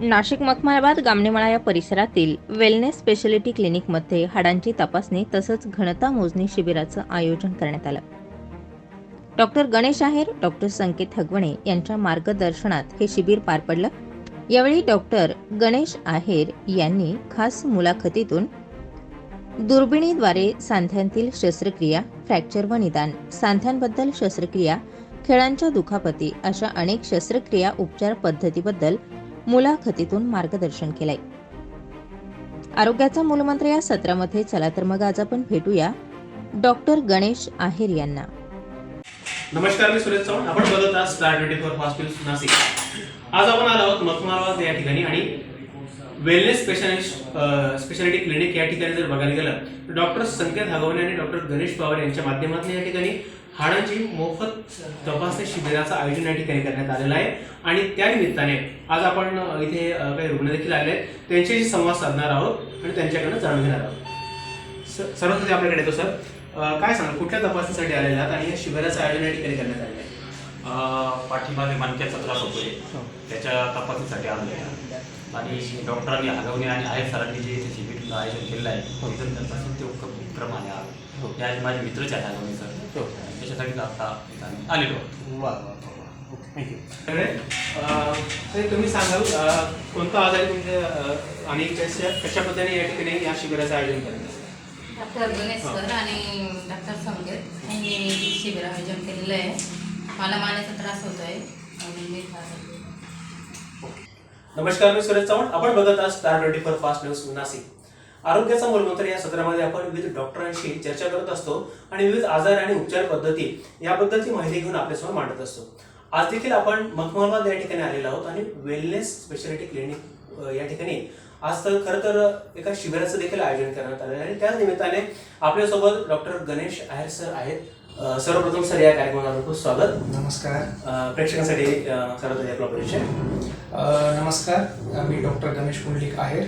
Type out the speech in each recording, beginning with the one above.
नाशिक मखमाराबाद गामणेमाळा या परिसरातील wellness speciality क्लिनिकमध्ये हाडांची तपासणी तसंच घनता मोजणी शिबिराचं आयोजन करण्यात आलं. डॉक्टर गणेश आहेर डॉक्टर संकेत हगवणे यांच्या मार्गदर्शनात हे शिबिर पार पडलं. यावेळी डॉक्टर गणेश आहेर यांनी खास मुलाखतीतून दुर्बिणीद्वारे सांध्यांतील शस्त्रक्रिया फ्रॅक्चर व निदान सांध्यांबद्दल शस्त्रक्रिया खेळांच्या दुखापती अशा अनेक शस्त्रक्रिया उपचार पद्धतीबद्दल मुलाखतीतून मार्गदर्शन केलंय. आरोग्याचा मूलमंत्र या सत्रामध्ये चला तर मग आज आपण भेटूया डॉक्टर गणेश आहेर यांना. नमस्कार मी सुरेश चव्हाण. आपण बघत आहात star twenty four hospital Nashik. आज आपण आलो आहोत मखमाराबाद या ठिकाणी आणि वेलनेस स्पेशालिस्ट स्पेशालिटी क्लिनिक या ठिकाणी जर बघायला गेलं तर डॉक्टर संकेत हगवणे आणि डॉक्टर गणेश पवार यांच्या माध्यमातून या ठिकाणी हाडांची मोफत तपासणी शिबिराचं आयोजन या ठिकाणी करण्यात आलेलं आहे. आणि त्या निमित्ताने आज आपण इथे काही रुग्ण देखील आले आहेत. त्यांच्याशी संवाद साधणार आहोत आणि त्यांच्याकडनं जाणून घेणार आहोत. स- सर्वप्रथम आपल्याकडे येतो सर. काय सांगा कुठल्या तपासणीसाठी आलेला आहात आणि या शिबिराचं आयोजन या ठिकाणी करण्यात आलेलं आहे? पाठीमागे मणक्याचा त्रास होतोय त्याच्या तपासणीसाठी आलो आहे आणि डॉक्टरांनी हगवणे आणि आहे सरांनी जे इथे शिबिर आयोजन केलेलं आहे तिथं त्यांचा ते उपक्रम आहे हा. हो. हे आज माझे मित्रच आहेत हगवणे सर हो. त्याच्यासाठी आता आम्ही आलेलो आहोत. थँक्यू तुम्ही सांगाल कोणता आजार आहे तुमच्या आणि कशा कशा पद्धतीने या ठिकाणी या शिबिराचं आयोजन आलं? डॉक्टर गणेश सर आणि डॉक्टर संकेत यांनी शिबिर आयोजन केलेलं आहे मला मानेचा त्रास होतो आहे आणि मी नमस्कार मी सुरेश चव्हाण. आपण बघत आहात star twenty four fast news Nashik. आरोग्याचा मूलमंत्र या सत्रामध्ये आपण विविध डॉक्टरांशी चर्चा करत असतो आणि विविध आजार आणि उपचार पद्धती याबद्दलची माहिती घेऊन आपल्यासमोर मांडत असतो. आज देखील आपण मखमाबाद या ठिकाणी आलेलो आहोत आणि वेलनेस स्पेशालिटी क्लिनिक या ठिकाणी आज तर खरं तर एका शिबिराचं देखील आयोजन करण्यात आलेलं आहे. आणि त्याच निमित्ताने आपल्यासोबत डॉक्टर गणेश आहेर सर आहेत. सर्वप्रथम सर या कार्यक्रमाला खूप स्वागत. नमस्कार. प्रेक्षकांसाठी खरं तर आपला परिचय नमस्कार. मी doctor Ganesh Pundalik Aher.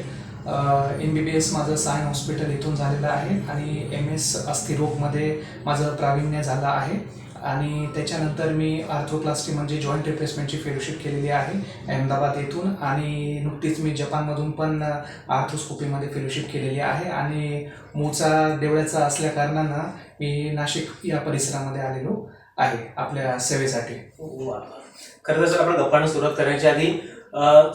M B B S माझं सायन हॉस्पिटल इथून झालेलं आहे आणि एम एस अस्थिरोगमध्ये माझं प्रावीण्य झालं आहे. आणि त्याच्यानंतर मी आर्थ्रोप्लास्टी म्हणजे जॉईंट रिप्लेसमेंटची फेलोशिप केलेली आहे अहमदाबाद येथून. आणि नुकतीच मी जपानमधून पण आर्थ्रोस्कोपीमध्ये फेलोशिप केलेली आहे. आणि मूळचा देवळ्याचा असल्या कारणानं मी नाशिक या परिसरामध्ये आलेलो आहे आपल्या सेवेसाठी खरं तर सर आपण गप्पांना सुरुवात करण्याच्या आधी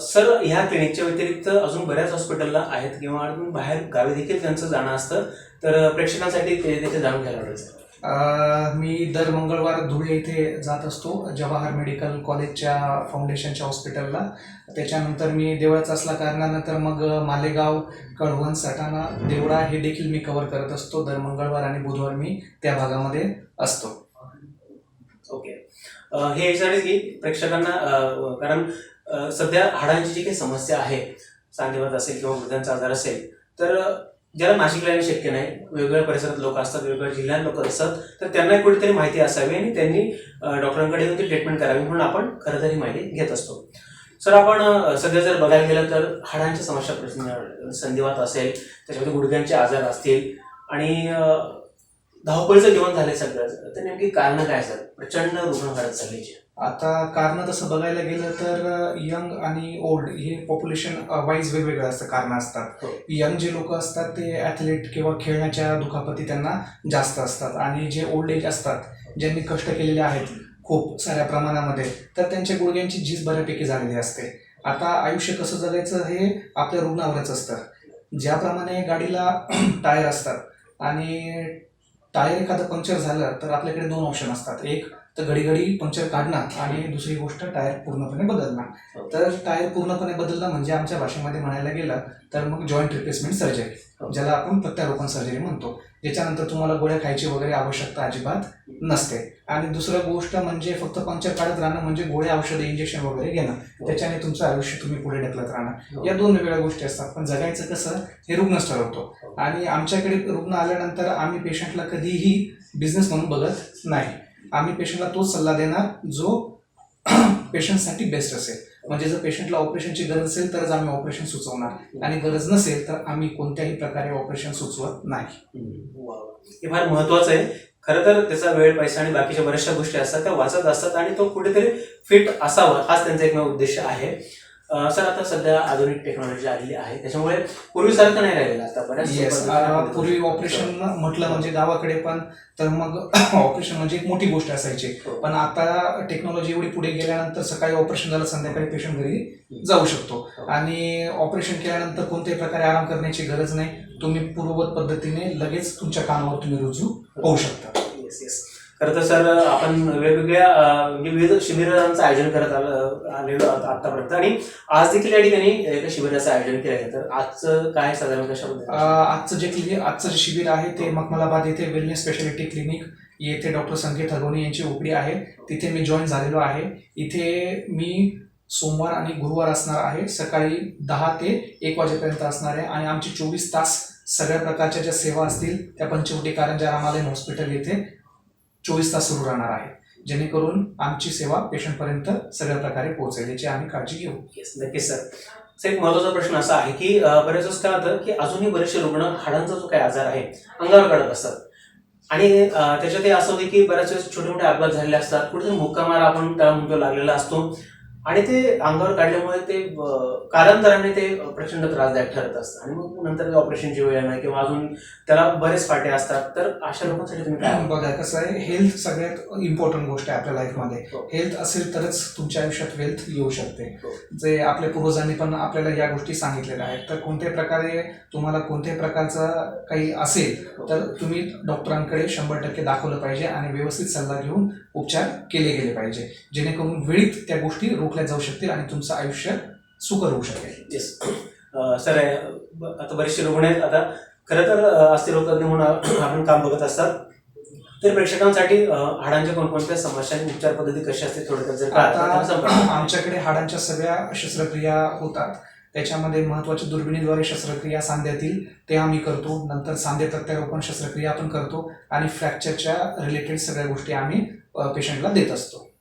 सर ह्या क्लिनिकच्या व्यतिरिक्त अजून बऱ्याच हॉस्पिटलला आहेत किंवा बाहेर गावी देखील त्यांचं जाणं असतं तर प्रेक्षकांसाठी ते देखील जाणून घ्यायला आवडेल सर. मी दर मंगळवार धुळे इथे जात असतो जवाहर मेडिकल कॉलेजच्या फाउंडेशनच्या हॉस्पिटलला त्याच्यानंतर मी देवळाचा कारणानं कारणानंतर मग मालेगाव कळवण सटाणा देवळा हे देखील मी कव्हर करत असतो. दर मंगळवार आणि बुधवार मी त्या भागामध्ये असतो. ओके. हे याच्यासाठी की प्रेक्षकांना कारण सध्या हाडांची जी काही समस्या आहे सांगेवत असेल किंवा वृद्धांचा आजार असेल तर ज्याला नाशिकला येणं शक्य नाही वेगवेगळ्या परिसरात लोक असतात वेगवेगळ्या जिल्ह्यात लोक असतात तर त्यांना कुठेतरी माहिती असावी आणि त्यांनी डॉक्टरांकडे येऊन ती ट्रीटमेंट करावी म्हणून आपण खरं तर ही माहिती घेत असतो. सर आपण सध्या जर बघायला गेलं तर हाडांच्या समस्या प्रश्न संधिवात असेल त्याच्यामध्ये गुडघ्यांचे आजार असतील आणि धावपळीचं जीवन झालंय सगळं तर नेमकी कारणं काय सर? प्रचंड रुग्ण वाढत चालल्याची आता कारण तसं बघायला गेलं तर यंग आणि ओल्ड हे पॉप्युलेशन वाईज वेगवेगळं असतं कारण असतात. हो. यंग जे लोक असतात ते ॲथलीट किंवा खेळण्याच्या दुखापती त्यांना जास्त असतात. आणि जे ओल्ड एज असतात ज्यांनी कष्ट केलेले आहेत खूप साऱ्या प्रमाणामध्ये तर त्यांच्या गुडघ्यांची झीज बऱ्यापैकी झालेली असते. आता आयुष्य कसं जगायचं हे आपल्या रुग्णावरच असतं. ज्याप्रमाणे गाडीला टायर असतात आणि टायर एखादं पंक्चर झालं तर आपल्याकडे दोन ऑप्शन असतात. एक तर घडी घडी पंक्चर काढणं आणि दुसरी गोष्ट टायर पूर्णपणे बदलणं तर टायर पूर्णपणे बदलणं म्हणजे आमच्या भाषेमध्ये म्हणायला गेलं तर मग जॉईंट रिप्लेसमेंट सर्जरी ज्याला आपण प्रत्यारोपण सर्जरी म्हणतो. ज्याच्यानंतर तुम्हाला गोळ्या खायची वगैरे आवश्यकता अजिबात नसते. आणि दुसरं गोष्ट म्हणजे फक्त पंक्चर काढत राहणं म्हणजे गोळ्या औषधे इंजेक्शन वगैरे घेणं. त्याच्याने तुमचं आयुष्य तुम्ही पुढे ढकलत राहणं या दोन वेगळ्या गोष्टी असतात. पण जगायचं कसं हे रुग्णच ठरवतो. आणि आमच्याकडे रुग्ण आल्यानंतर आम्ही पेशंटला कधीही बिझनेस म्हणून बघत नाही. आम्ही पेशंटला तोच सल्ला देणार जो पेशंटसाठी बेस्ट असेल. म्हणजे जर पेशंटला ऑपरेशनची गरज असेल तरच आम्ही ऑपरेशन सुचवणार. आणि गरज नसेल तर आम्ही कोणत्याही प्रकारे ऑपरेशन सुचवत नाही. हे फार महत्वाचं आहे. खरं तर त्याचा वेळ पैसा आणि बाकीच्या बऱ्याचशा गोष्टी असतात त्या वाचत असतात आणि तो कुठेतरी फिट असावा. हाच त्यांचा एकमेव उद्देश आहे. सर आता सध्या आधुनिक टेक्नॉलॉजी आलेली आहे. त्याच्यामुळे पूर्वीसारखं नाही राहिलेलं आता बऱ्याच पूर्वी ऑपरेशन म्हटलं म्हणजे गावाकडे पण तर मग ऑपरेशन म्हणजे एक मोठी गोष्ट असायची. हो. पण आता टेक्नॉलॉजी एवढी पुढे गेल्यानंतर सकाळी ऑपरेशन झालं संध्याकाळी पेशंट घरी जाऊ शकतो. हो. आणि ऑपरेशन केल्यानंतर कोणत्याही प्रकारे आराम करण्याची गरज नाही. तुम्ही पूर्ववत पद्धतीने लगेच तुमच्या कामावर तुम्ही रुजू होऊ शकता. येस येस खरं तर सर आपण वेगवेगळ्या म्हणजे विविध शिबिरांचं आयोजन करत आलं आलेलो आतापर्यंत. आणि आज देखील या ठिकाणी एका शिबिराचं आयोजन केलं आहे. तर आजचं काय साधारण कशाबद्दल? आजचं जे क्लिनिक आजचं जे शिबिर आहे ते मखमलाबाद येथे वेलनेस स्पेशालिटी क्लिनिक येथे डॉक्टर संकेत हगवणे यांची उघडी आहे. तिथे मी जॉईन झालेलो आहे. इथे मी सोमवार आणि गुरुवार असणार आहे. सकाळी दहा ते एक वाजेपर्यंत असणार आहे. आणि आमचे चोवीस तास सगळ्या प्रकारच्या ज्या सेवा असतील त्या पंचवटी कारंजा रामालयन हॉस्पिटल येथे चोवीस तास सुरू राहणार आहे. जेणेकरून आमची सेवा पेशंटपर्यंत सगळ्या प्रकारे पोहोचेल याची आम्ही काळजी घेऊ. येस नक्कीच सर सर एक महत्त्वाचा प्रश्न असा आहे की बरेच वेळेस काय होतं की अजूनही बरेचसे रुग्ण हाडांचा जो काही आजार आहे अंगावर काढत असतात. आणि त्याच्यात असं होतं की बऱ्याच वेळेस छोटे मोठे अपघात झालेले असतात. कुठेतरी मुक्कामार आपण त्याला म्हणतो लागलेला असतो. आणि ते अंगावर काढल्यामुळे ते कालांतराने ते प्रचंड त्रासदायक ठरत असतं. आणि मग नंतर ऑपरेशनची वेळ येणं किंवा अजून त्याला बरेच फाटे असतात. तर अशा लोकांसाठी तुम्ही काय बघा कसं आहे हेल्थ सगळ्यात इम्पॉर्टंट गोष्ट आहे आपल्या लाईफमध्ये हो. हेल्थ असेल तरच तुमच्या आयुष्यात वेल्थ येऊ शकते. हो. जे आपल्या पूर्वजांनी पण आपल्याला या गोष्टी सांगितलेल्या आहेत. तर कोणत्याही प्रकारे तुम्हाला कोणत्याही प्रकारचं काही असेल तर तुम्ही डॉक्टरांकडे शंभर टक्के दाखवलं पाहिजे आणि व्यवस्थित सल्ला घेऊन उपचार केले गेले पाहिजे. जेणेकरून वेळीत त्या गोष्टी रोखल्या जाऊ शकतील आणि तुमचं आयुष्य सुकर होऊ शकेल. येस सर आता बरेचसे रुग्ण आहेत आता खरं तर अं, अस्थिरोगतज्ञ म्हणून आपण काम बघत असतात. तर प्रेक्षकांसाठी हाडांच्या कोणकोणत्या समस्या आणि उपचार पद्धती कशी असते थोडक्यात जर आमच्याकडे हाडांच्या सगळ्या शस्त्रक्रिया होतात. त्याच्यामध्ये महत्त्वाच्या दुर्बिणीद्वारे शस्त्रक्रिया सांध्यातील ते आम्ही करतो. नंतर सांधे प्रत्यारोपण शस्त्रक्रिया आपण करतो. आणि फ्रॅक्चरच्या रिलेटेड सगळ्या गोष्टी आम्ही पेशंटला देत असतो.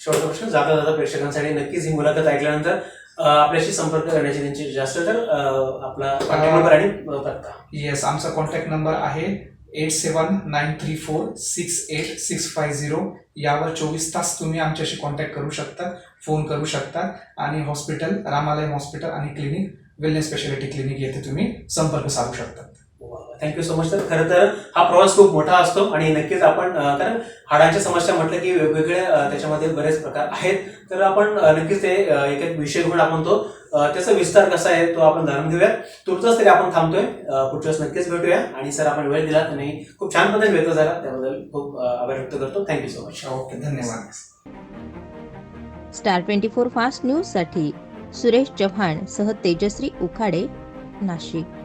शॉर्ट ऑप्शन जाता जाता प्रेक्षकांसाठी नक्कीच ही मुलाखत ऐकल्यानंतर आपल्याशी संपर्क करण्याची त्यांची जास्त तर आपला कॉन्टॅक्ट नंबर आणि पत्ता. येस आमचा कॉन्टॅक्ट नंबर आहे eight seven nine three four six eight six five zero यावर चोवीस तास तुम्ही आमच्याशी कॉन्टॅक्ट करू शकता फोन करू शकता आणि हॉस्पिटल रामालय हॉस्पिटल आणि क्लिनिक वेलनेस स्पेशालिटी क्लिनिक येथे तुम्ही संपर्क साधू शकता. थँक्यू सो मच तर खरं तर हा प्रवास खूप मोठा असतो आणि नक्कीच आपण कारण हाडांच्या समस्या म्हटलं की वेगवेगळे अं, त्याच्यामध्ये बरेच प्रकार आहेत. तर आपण नक्कीच ते एक एक विषय घेऊन आपण तो त्याचा विस्तार कसा आहे तो आपण जाणून घेऊया तुमचाच तरी आपण थांबतोय. अं, पुढच्या वेळेस नक्कीच भेटूया. आणि सर आपण वेळ दिला आणि खूप छान पद्धतीने व्यक्त झाला. त्याबद्दल खूप आभार व्यक्त करतो. Thank you so much okay धन्यवाद. स्टार ट्वेंटी फोर फास्ट न्यूजसाठी सुरेश चव्हाण सह तेजश्री उखाडे नाशिक.